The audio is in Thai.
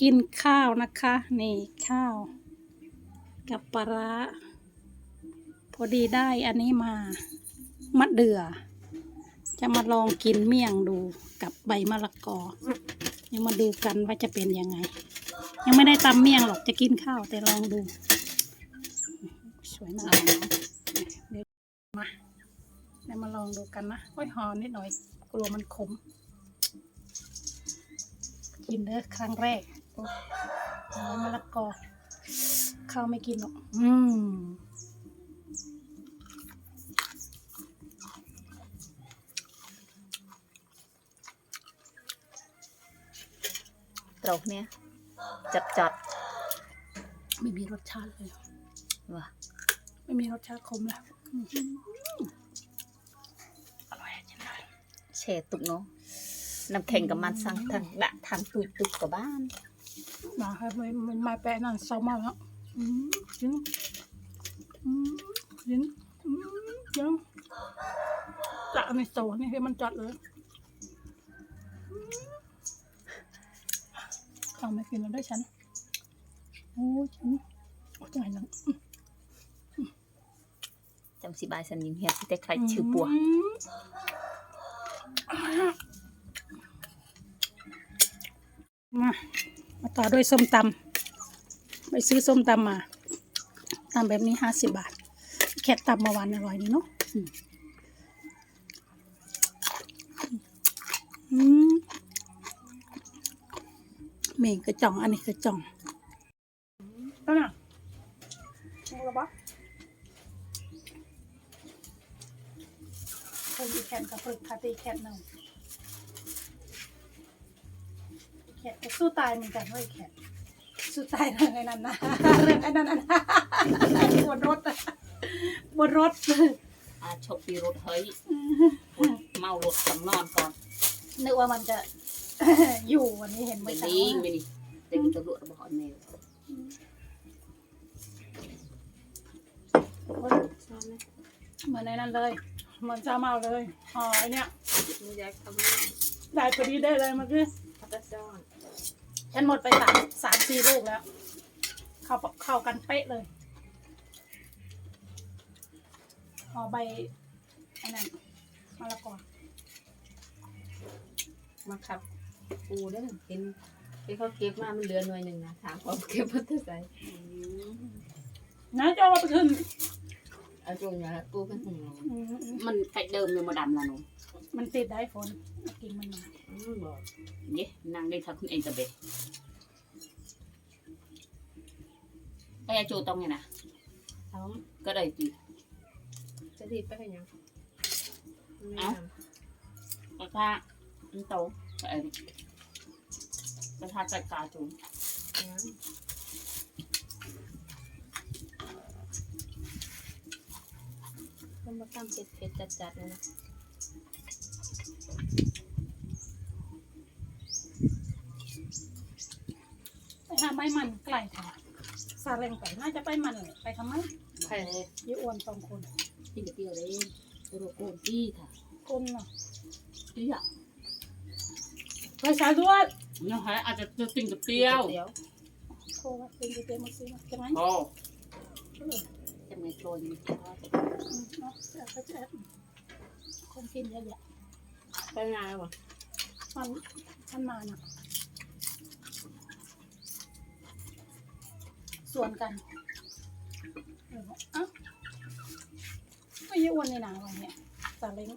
กินข้าวนะคะ นี่ข้าว กับปลาร้าพอดีได้อันนี้มามะเดื่อ จะมาลองกินเมี่ยงดูกับใบมะละกอ ยังมาดูกันว่าจะเป็นยังไง ยังไม่ได้ตำเมี่ยงหรอกจะกินข้าวแต่ลองดู สวยมากเดี๋ยวมาเดี๋ยวมาลองดูกันนะโอ้ยหอมนิดหน่อยกลัวมันขมกินเด้อครั้งแรก โอ้ยหอมมะละกอข้าวไม่กินหรอก อืมตรงเนี้ยจัดจัดไม่มีรสชาติเลยๆว่ะไม่มีรสชาติขมเลยอื้อหืออร่อยจังเลยแช่ตุกเนาะน้ำแข็งกับมันสั่งทางดะทางตุยตุกกับบ้าน มาให้ไม่ไม่ไม่แปะนั่นซ้อมมาแล้วอืมยิงอืมยิงอืมยิงจะในโซนี่ให้มันจัดเลยอืมเอาไม่กินแล้วด้วยฉันโอ้ยฉันโอ้ยจังไงนังจำสิบายสันยิงเฮียสิแต่ใครชื่อปัว มมามา ต่อด้วยส้มตำไปซื้อส้มตำมาตำแบบนี้ห้าสิบบาท แค่ตำเมาวันอร่อยดีเนาะอืมอืมเมงกระจ่อง อันนี้กระจ่องนั่นน่ะเอาละปะเคยมีแขนกับฝึกคาตีแขนหนึ่ง แขนก็สู้ตายเหมือนกันเว้ยแขนสู้ตายเรื่องไอ้นั่นนะเรื่องไอ้นั่นนะบนรถอะบนรถอาชกปีรถเฮ้ยเมารถสำนอนก่อนนึกว่ามันจะ อยู่วันนี้เห็นไหมไปจ๊ะลิงไปนี่เด็กตำรวจบอกแนวเหมือนในนั้นเลยเหมือนจะเมาเลยอ๋อไอเนี้ยมึงอยากทำงานได้พอดีได้เลยเมื่อกี้พัตตาซ่อน ฉันหมดไปสามสามสี่ลูกแล้ว เข้าเข้ากันเป๊ะเลยห่อใบไอ้นั่นมะละกอมาขับปูได้อเห็นเห็นเขาเก็บมา มันเหลือหน่วยหนึ่งนะ ถามเขาเก็บมาเท่าไหร่นะจะเอาไปขึ้นเอาจงอย่าปูกันหงอืมมันไก่เดิมยังมาดำละหนูมันติดได้ฝนเอากินมันมาอืมบอกเย้นางได้ทักคุณเองตะเบะ ไอ้ยาโจต้องไงนะเขาก็ได้จีจะดีดไปให้ยังเอ้ากระทะมันโตไอ้กระทะจัดกาจูยังมันมาตั้งเผ็ดเผ็ดจัดจัดๆเลยนะไปหาใบมันไกลค่ะ ซาเล้งไปน่าจะไปมันเลยไปทำไมใครเลยยี่อ้วนสองคนที่เปรี้ยวเลยตัวโกนจี้ค่ะก้นเนาะจี้อะไปสายด้วยยังไงอาจจะเจอติ่งกับเปรี้ยวเดี๋ยวโทรว่าเป็นเต็มมาซื้อมาจะไหมโอ้เออจะไม่โชยมีอืมเนาะจะเอาไปจะเอาคนกินเยอะแยะไปงานวะมันมันมาน่ะ ส่วนกันเอ้าไม่ยี่อ้วนในหนาวันเนี่ยซาเล้ง